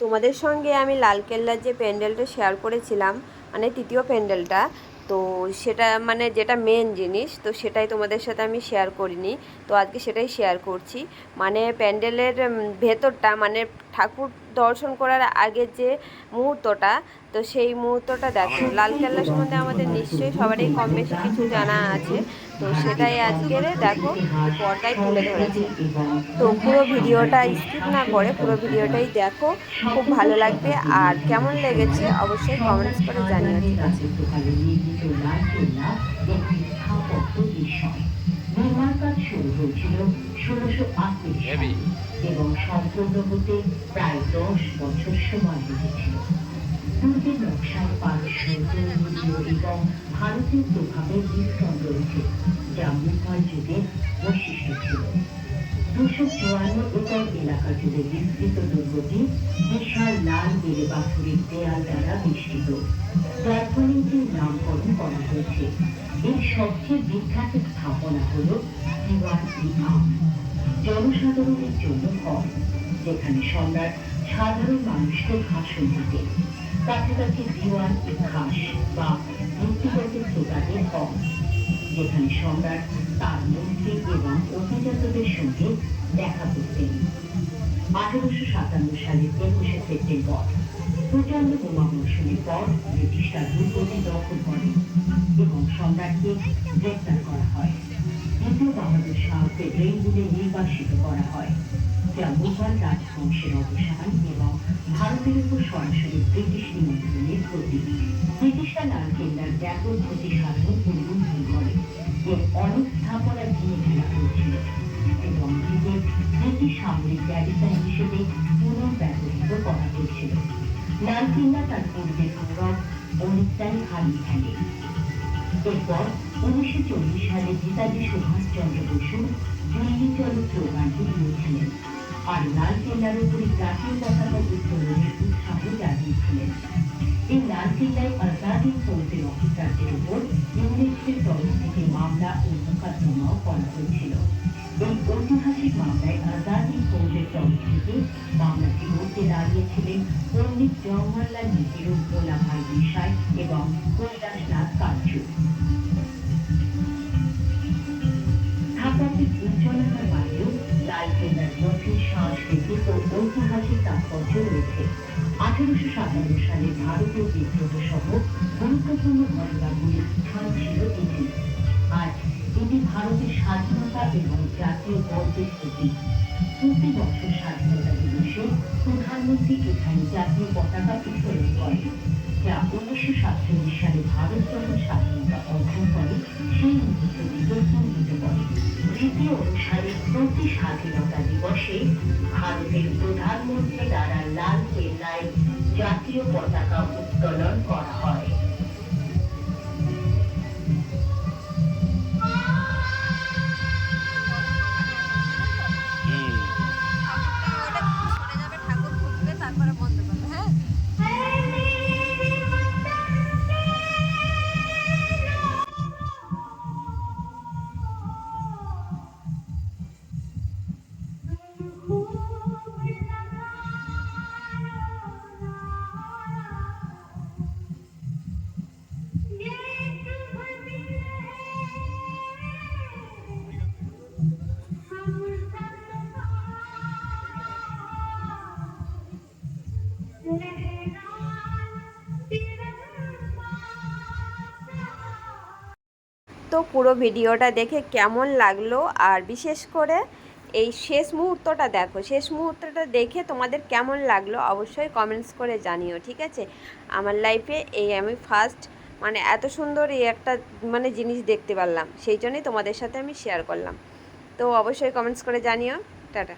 তোমাদের সঙ্গে আমি লালকেল্লার যে প্যান্ডেলটা শেয়ার করেছিলাম মানে তৃতীয় প্যান্ডেলটা, তো সেটা মানে যেটা মেন জিনিস, তো সেটাই তোমাদের সাথে আমি শেয়ার করিনি, তো আজকে সেটাই শেয়ার করছি। মানে প্যান্ডেলের ভেতরটা মানে ঠাকুর দর্শন করার আগের যে মুহূর্তটা, তো সেই মুহূর্তটা দেখো। লাল লালকেল্লা সম্বন্ধে আমাদের নিশ্চয়ই সবারই কম বেশি কিছু জানা আছে। তো সেটাই আজকের দেখো, পর্দায় তুলে ধরেছে। তো পুরো ভিডিওটা স্কিপ না করে পুরো ভিডিওটাই দেখো। খুব ভালো লাগবে। আর কেমন লেগেছে অবশ্যই কমেন্টস করে জানিও, ঠিক আছে? ষোলোশো এবং সম্পূর্ণ হতে প্রায় দশ বছর সময় লেগেছিল। দুর্গের নকশায় পারস্য তৈমুরীয় এবং ভারতীয় প্রভাবের মিশ্রণ রয়েছে যা মুঘল যুগের বৈশিষ্ট্য ছিল। দুশো চুয়ান্ন একর এলাকা জুড়ে বিস্তৃত দুর্গটি বিশাল লাল বেলে পাথরের দেয়াল দ্বারা বেষ্টিত। যার ফলে এটির নামকরণ করা হয়েছে। এর সবচেয়ে বিখ্যাত স্থাপনা হল দিওয়ান ই আম জনসাধারণের জন্য হল যেখানে সম্রাট সাধারণ মানুষকে ভাষণ দিতেন কাছাকাছি দিওয়ান ই খাস বা ব্যক্তিগত শ্রোতাদের হল যেখানে সম্রাট তার মন্ত্রী এবং অভিজাতদের সঙ্গে দেখা করতেন। আঠারোশো সাতান্ন সালের একুশে সেপ্টেম্বর প্রচণ্ড বোমা বর্ষণের পর ব্রিটিশরা দুর্গটি দখল করে এবং সম্রাটকে গ্রেপ্তার করা হয়। দ্বিতীয় বাহাদুর শাহকে রেঙ্গুলে নির্বাসিত করা হয়। যা মুঘল রাজবংশের অবসান এবং ভারতের উপর সরাসরি ব্রিটিশ নিয়ন্ত্রণের প্রতীক ব্রিটিশরা লালকেল্লার ব্যাপক ক্ষতি সাধন উল্লঙ্ঘন করে। এর অনেক স্থাপনা ভেঙে ফেলা হয়েছিল এবং ব্রিটেন ব্রিটিশ সামরিক গ্যারিসন হিসেবে পুনর্ব্যবহৃত করা হয়েছিল। লালকেল্লা তার পূর্বের গৌরব অনেকটাই হারিয়ে ফেলে। এরপর উনিশশো চল্লিশ সালে নেতাজি সুভাষচন্দ্র বসু দিল্লি চলো স্লোগানটি দিয়েছিলেন আর লাল কেল্লার উপরে জাতীয় পতাকা উত্তোলনের উৎসাহ জানিয়েছিলেন এই লাল কেল্লায় আজাদি ফৌজের অফিসারদের উপর ইংরেজদের তরফ থেকে মামলা ও মোকদ্দমাও করা হয়েছিল। এই ঐতিহাসিক মামলায় আজাদি ফৌজের তরফ থেকে মামলাটি লড়তে দাঁড়িয়েছিলেন পণ্ডিত জওহরলাল নেহেরু ভোলা ভাই দেশাই এবং কৈলাসনাথ কাঞ্চু। স্থাপত্যের উজ্জ্বলতার বাইরেও লাল কেল্লার গভীর সাংস্কৃতিক ও ঐতিহাসিক তাৎপর্য রয়েছে আঠারোশো সাতান্ন সালে ভারতীয় বিদ্রোহ সহ গুরুত্বপূর্ণ ঘটনাগুলির স্থান ছিল এটি আজ এটি ভারতের স্বাধীনতা এবং জাতীয় গর্বের প্রতীক প্রতি বছর স্বাধীনতা দিবসে প্রধানমন্ত্রী এখানে জাতীয় পতাকা উত্তোলন করেন যা উনিশশো সাতচল্লিশ সালে ভারত যখন রীতি অনুসারে প্রতি স্বাধীনতা দিবসে ভারতের প্রধানমন্ত্রী দ্বারা লাল কেল্লায় জাতীয় পতাকা উত্তোলন করা হয়। তারপরে তো পুরো ভিডিওটা দেখে কেমন লাগল? আর বিশেষ করে এই শেষ মুহূর্তটা দেখো, শেষ মুহূর্তটা দেখে তোমাদের কেমন লাগল অবশ্যই কমেন্টস করে জানিও, ঠিক আছে? আমার লাইফে এই আমি ফার্স্ট মানে এত সুন্দর এই একটা মানে জিনিস দেখতে পারলাম, সেই জন্যই তোমাদের সাথে আমি শেয়ার করলাম। তো অবশ্যই কমেন্টস করে জানিও, টাটা।